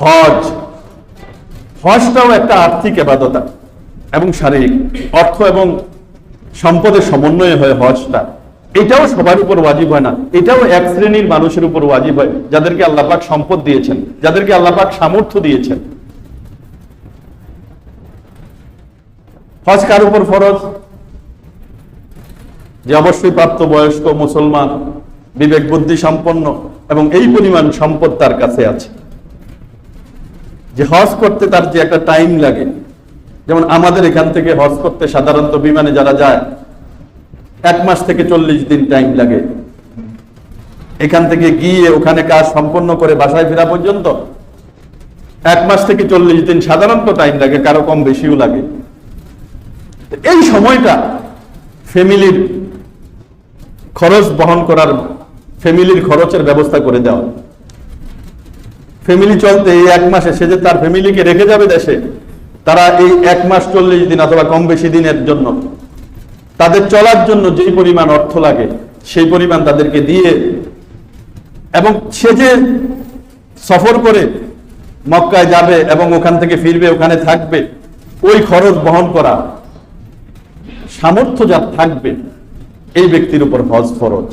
হজ। হজটাও একটা আর্থিক এবাদতা এবং শারীরিক। অর্থ এবং সম্পদের সমন্বয়ে হয় হজটা। এটাও সবার উপর ওয়াজিব হয় না। এটাও এক শ্রেণির মানুষের উপর ওয়াজিব হয়, যাদেরকে আল্লাপাক সম্পদ দিয়েছেন, যাদেরকে আল্লাপাক সামর্থ্য দিয়েছেন। হজ কার উপর ফরজ? যে অবশ্যই প্রাপ্ত বয়স্ক মুসলমান বিবেক বুদ্ধি সম্পন্ন এবং এই পরিমাণ সম্পদ তার কাছে আছে। যে হজ করতে তার যে একটা টাইম লাগে। যেমন আমাদের এখান থেকে হজ করতে সাধারণত বিমানে যারা যায়, এক মাস থেকে চল্লিশ দিন টাইম লাগে। এখান থেকে গিয়ে ওখানে কাজ সম্পন্ন করে বাসায় ফেরা পর্যন্ত এক মাস থেকে চল্লিশ দিন সাধারণত টাইম লাগে, কারও কম বেশিও লাগে। এই সময়টা ফ্যামিলির খরচ বহন করার ফ্যামিলির খরচের ব্যবস্থা করে দেওয়া। ফ্যামিলি চলতে এই এক মাসে সে যে তার ফ্যামিলিকে রেখে যাবে দেশে, তারা এই এক মাস চল্লিশ দিন অথবা কম বেশি দিনের জন্য তাদের চলার জন্য যে পরিমাণ অর্থ লাগে, সেই পরিমাণ তাদেরকে দিয়ে এবং সে যে সফর করে মক্কায় যাবে এবং ওখান থেকে ফিরবে, ওখানে থাকবে, ওই খরচ বহন করা সামর্থ্য যা থাকবে, এই ব্যক্তির উপর হজ ফরজ।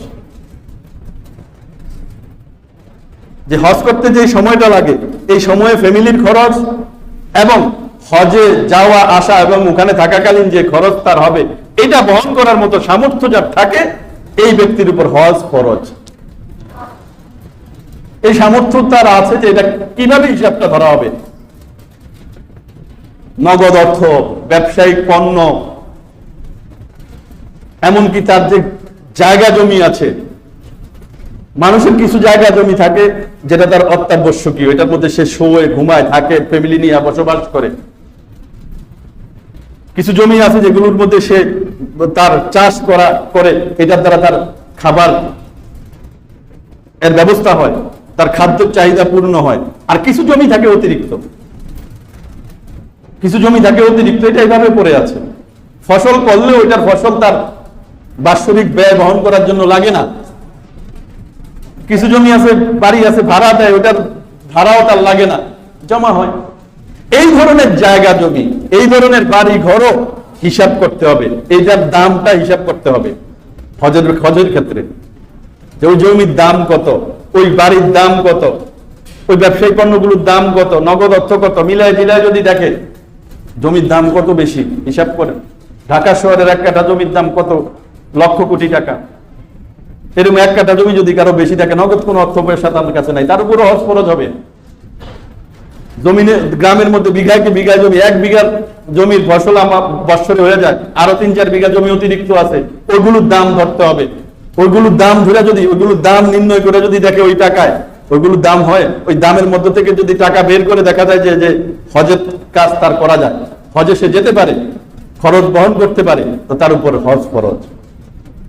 যে হজ করতে যে সময়টা লাগে, এই সময়ে ফ্যামিলির খরচ এবং হজে যাওয়া, আসা এবং ওখানে থাকাকালীন যে খরচ তার হবে, এটা বহন করার মতো সামর্থ্য যার থাকে, এই ব্যক্তির উপর হজ খরচ এই সামর্থ্য তার আছে যে এটা কীভাবে হিসাবটা ধরা হবে? নগদ অর্থ, ব্যবসায়িক পণ্য, এমনকি তার যে জায়গা জমি আছে, মানুষের কিছু জায়গা জমি থাকে যেটা তার অত্যাবশ্যকীয়, এটার মধ্যে সে শোয়ে, ঘুমায়, থাকে ফ্যামিলি নিয়ে বসবাস করে। কিছু জমি আছে যেগুলোর মধ্যে সে তার চাষ করা, করে, এটার দ্বারা তার খাবার এর ব্যবস্থা হয়, তার খাদ্য চাহিদা পূর্ণ হয়। আর কিছু জমি থাকে অতিরিক্ত। কিছু জমি থাকে অতিরিক্ত, এটা এইভাবে পড়ে আছে। ফসল করলেও এটার ফসল তার বাৎসরিক ব্যয় বহন করার জন্য লাগে না। কিছু জমি আছে, বাড়ি আছে, ভাড়া দেয়, ওটার ভাড়াও তার লাগে না, জমা হয়। এই ধরনের জায়গা জমি, এই ধরনের বাড়ি ঘরও হিসাব করতে হবে এইটার দামটা হিসাব করতে হবে, হজের হজের ক্ষেত্রে। যে ওই জমির দাম কত, ওই বাড়ির দাম কত, ওই ব্যবসায়ী পণ্যগুলোর দাম কত, নগদ অর্থ কত, মিলায় মিলায় যদি দেখে, জমির দাম কত বেশি, হিসাব করেন ঢাকা শহরের এক কাঠা জমির দাম কত, লক্ষ কোটি টাকা। এরকম এক কাঠা জমি যদি কারও বেশি থাকে, নগদ কোনো অর্থ পয়সা তার কাছে নাই, তার উপরও হজ ফরজ হবে। জমিনে, গ্রামের মধ্যে বিঘায় কি বিঘা জমি? এক বিঘার জমির ফসল আমার বৎসরে হয়ে যায়, আরও তিন চার বিঘা জমি অতিরিক্ত আছে ওইগুলোর দাম ধরতে হবে। ওইগুলোর দাম ধরে যদি ওইগুলোর দাম নির্ণয় করে যদি দেখে ওই টাকায় ওইগুলোর দাম হয়, ওই দামের মধ্যে থেকে যদি টাকা বের করে দেখা যায় যে যে হজের কাজ তার করা যায়। হজে সে যেতে পারে, খরচ বহন করতে পারে, তো তার উপর হজ ফরজ।